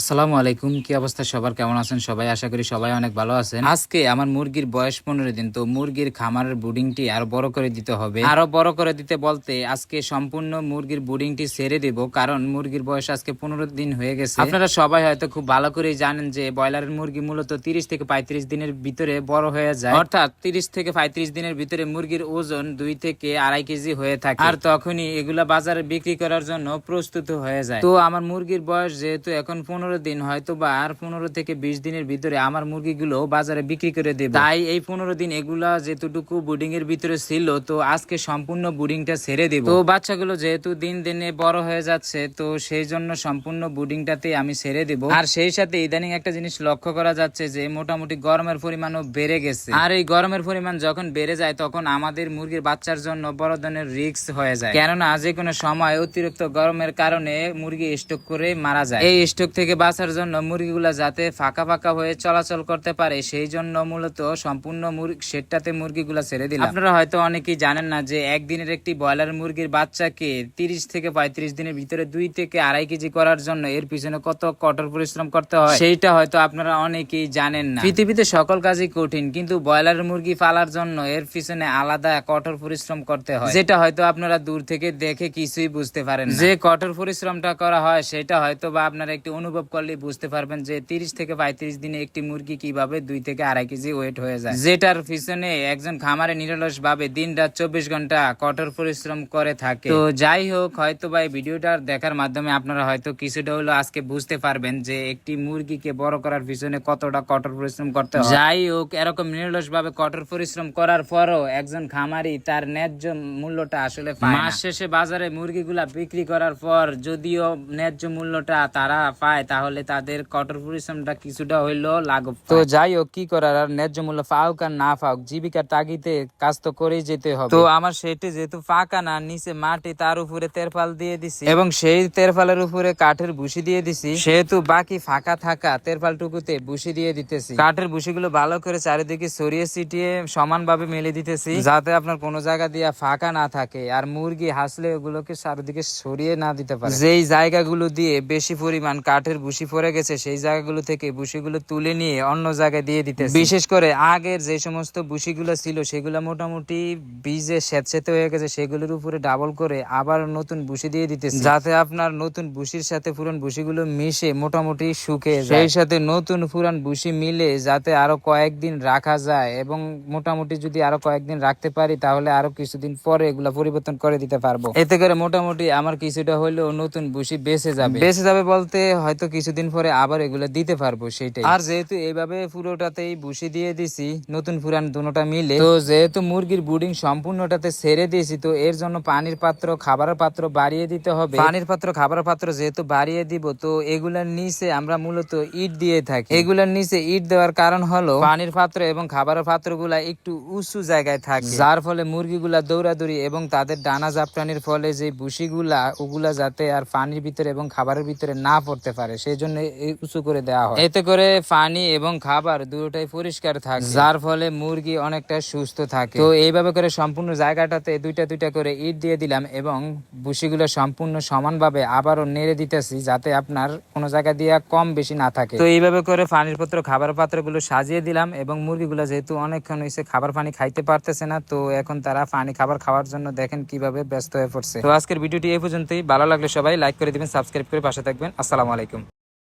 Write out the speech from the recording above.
আসসালামু আলাইকুম, কি অবস্থা সবার? কেমন আছেন সবাই? আশা করি সবাই অনেক ভালো আছেন। আজকে আমার মুরগির বয়স পনেরো দিন, তো মুরগির খামারের বুডিংটি আরও বড় করে দিতে হবে। আরও বড় করে দিতে বলতে আজকে সম্পূর্ণ মুরগির বুডিংটি ছেড়ে দেব, কারণ মুরগির বয়স আজকে পনেরো দিন হয়ে গেছে। আপনারা সবাই হয়তো খুব ভালো করেই জানেন যে ব্রয়লারের মুরগি মূলত তিরিশ থেকে পঁয়ত্রিশ দিনের ভিতরে বড় হয়ে যায়। অর্থাৎ তিরিশ থেকে পঁয়ত্রিশ দিনের ভিতরে মুরগির ওজন দুই থেকে আড়াই কেজি হয়ে থাকে। আর তখনই এগুলা বাজারে বিক্রি করার জন্য প্রস্তুত হয়ে যায়। তো আমার মুরগির বয়স যেহেতু এখন পনেরো দিন হয়তো বা আর পনেরো থেকে বিশ দিনের ভিতরে আমার মুরগিগুলো বাজারে বিক্রি করে দেবে। তাই এই পনেরো দিন এগুলা যেটুকু বুডিং এর ভিতরে ছিল, তো আজকে সম্পূর্ণ বুডিংটা ছেড়ে দেব। তো বাচ্চাগুলো যেহেতু দিন দিনে বড় হয়ে যাচ্ছে, তো সেই জন্য সম্পূর্ণ বুডিংটাতে আমি ছেড়ে দেব। আর সেই সাথে ইদানিং একটা জিনিস লক্ষ্য করা যাচ্ছে যে, মোটামুটি গরমের পরিমাণও বেড়ে গেছে। আর এই গরমের পরিমাণ যখন বেড়ে যায়, তখন আমাদের মুরগির বাচ্চার জন্য বড় ধরনের রিস্ক হয়ে যায়। কেননা যে কোনো সময় অতিরিক্ত গরমের কারণে মুরগি স্টক করে মারা যায়। এই স্টক থেকে বাঁচার জন্য মুরগিগুলা যাতে ফাঁকা ফাঁকা হয়ে চলাচল করতে পারে, সেই জন্য মূলত সম্পূর্ণ সেটটাতে মুরগিগুলা ছেড়ে দিলাম। আপনারা হয়তো অনেকেই জানেন না যে একদিনের একটি ব্রয়লার মুরগির বাচ্চাকে তিরিশ থেকে পঁয়ত্রিশ দিনের ভিতরে দুই থেকে আড়াই কেজি করার জন্য এর পিছনে কত কঠোর পরিশ্রম করতে হয়, সেইটা হয়তো আপনারা অনেকেই জানেন না। পৃথিবীতে সকল কাজই কঠিন, কিন্তু ব্রয়লার মুরগি পালার জন্য এর পিছনে আলাদা কঠোর পরিশ্রম করতে হয়, যেটা হয়তো আপনারা দূর থেকে দেখে কিছুই বুঝতে পারেন যে কঠোর পরিশ্রমটা করা হয়, সেটা হয়তো বা আপনারা একটি অনুভব করলে বুঝতে পারবেন যে তিরিশ থেকে পঁয়ত্রিশ দিনে একটি মুরগি কীভাবে দুই থেকে আড়াই কেজি ওয়েট হয়ে যায়। যেটার পিছনে একজন খামারে নিরলস ভাবে দিন রাত চব্বিশ ঘণ্টা কঠোর পরিশ্রম করে থাকে। তো যাই হোক, হয়তো বা এই ভিডিওটা দেখার মাধ্যমে আপনারা হয়তো কিছুটা হলো আজকে বুঝতে পারবেন যে একটি মুরগিকে বড় করার পিছনে কতটা কঠোর পরিশ্রম করতে হয়। যাই হোক, এরকম নিরলস ভাবে কঠোর পরিশ্রম করার পরও একজন খামারি তার ন্যায্য মূল্যটা আসলে। মাস শেষে বাজারে মুরগিগুলা বিক্রি করার পর যদিও ন্যায্য মূল্যটা তারা পায় তাহলে তাদের কঠোর পরিশ্রমটা কিছুটা হইলেও লাঘব তো যাই হোক কি করার? আর ন্যায্য মূল্য পাওক আর না পাওক জীবিকার তাগিতে কাজ তো করেই যেতে হবে। তো আমার সেটি যেহেতু ফাঁকা না নিচে মাটি তার উপরে তেরপাল দিয়ে দিছি। এবং সেই তেরপালের উপরে কাঠের বুসি দিয়ে দিছি। সেহেতু বাকি ফাঁকা থাকা তেরপাল টুকুতে ভুসি দিয়ে দিতেছি। কাঠের ভুসিগুলো ভালো করে চারিদিকে ছড়িয়ে ছিটিয়ে সমানভাবে মেলে দিতেছি। যাতে আপনার কোনো জায়গা দিয়ে ফাঁকা না থাকে আর মুরগি হাসলে ওগুলোকে চারিদিকে সরিয়ে না দিতে পারে। যেই জায়গাগুলো দিয়ে বেশি পরিমাণ কাঠের ভুসি পড়ে গেছে, সেই জায়গাগুলো থেকে ভুসিগুলো তুলে নিয়ে অন্য জায়গায় দিয়ে দিতে বিশেষ করে আগের যে সমস্ত ভুসিগুলো ছিল, সেগুলো মোটামুটি বীজে স্যাঁতস্যাঁতে হয়ে গেছে, সেগুলোর উপরে ডাবল করে আবার নতুন ভুসি দিয়ে দিতেছে। যাতে আপনার নতুন ভুসির সাথে পুরান ভুসিগুলো মিশে মোটামুটি শুকে। সেই সাথে নতুন পুরান ভুসি মিলে যাতে আরও কয়েকদিন রাখা যায় এবং মোটামুটি যদি আরও কয়েকদিন রাখতে পারি, তাহলে আরও কিছুদিন পরে এগুলা পরিবর্তন করে দিতে পারব। এতে করে মোটামুটি আমার কিছুটা হলেও নতুন ভুসি বেঁচে যাবে। বেঁচে যাবে বলতে হয়তো কিছুদিন পরে আবার এগুলা দিতে পারব সেটাই আর যেহেতু এইভাবে পুরোটাতেই ভুসি দিয়ে দিছি, নতুন পুরান দুটোটা মিলে, তো যেহেতু মুরগির বুডিং সম্পূর্ণটাতে ছেড়ে দিয়েছি, তো এর জন্য পানির পাত্র, খাবারের পাত্র বাড়িয়ে দিতে হবে। পানির পাত্র, খাবারের পাত্র যেহেতু বাড়িয়ে দিব, তো এগুলার নিচে আমরা মূলত ইট দিয়ে থাকি। এগুলার নিচে ইট দেওয়ার কারণ হলো, পানির পাত্র এবং খাবারের পাত্রগুলা একটু উঁচু জায়গায় থাকে। যার ফলে মুরগিগুলা দৌড়াদৌড়ি এবং তাদের ডানা জাপটানির ফলে যে বুসিগুলা, ওগুলা যাতে আর পানির ভিতরে এবং খাবারের ভিতরে না পড়তে পারে সেই জন্য উঁচু করে দেওয়া হয়। এতে করে পানি এবং খাবার দুটোটাই পরিষ্কার থাকে। যার ফলে মুরগি অনেকটা সুস্থ থাকে। তো এইভাবে করে সম্পূর্ণ জায়গাটাতে দুইটা দুইটা করে ইট দিয়ে দিলাম এবং ভুসিগুলো সম্পূর্ণ সমানভাবে আবারও নেড়ে দিতেছি যাতে আপনার কোনো জায়গা দিয়ে কম বেশি না থাকে। তো এইভাবে করে পানির পাত্র খাবার পাত্রগুলো সাজিয়ে দিলাম এবং মুরগিগুলো যেহেতু অনেকক্ষণ হয়েছে খাবার পানি খাইতে পারতেছে না তো এখন তারা পানি খাবার খাওয়ার জন্য দেখেন কীভাবে ব্যস্ত হয়ে পড়ছে। তো আজকের ভিডিওটি এই পর্যন্তই। ভালো লাগলে সবাই লাইক করে দিবেন সাবস্ক্রাইব করে পাশে থাকবেন। আসসালামু আলাইকুম।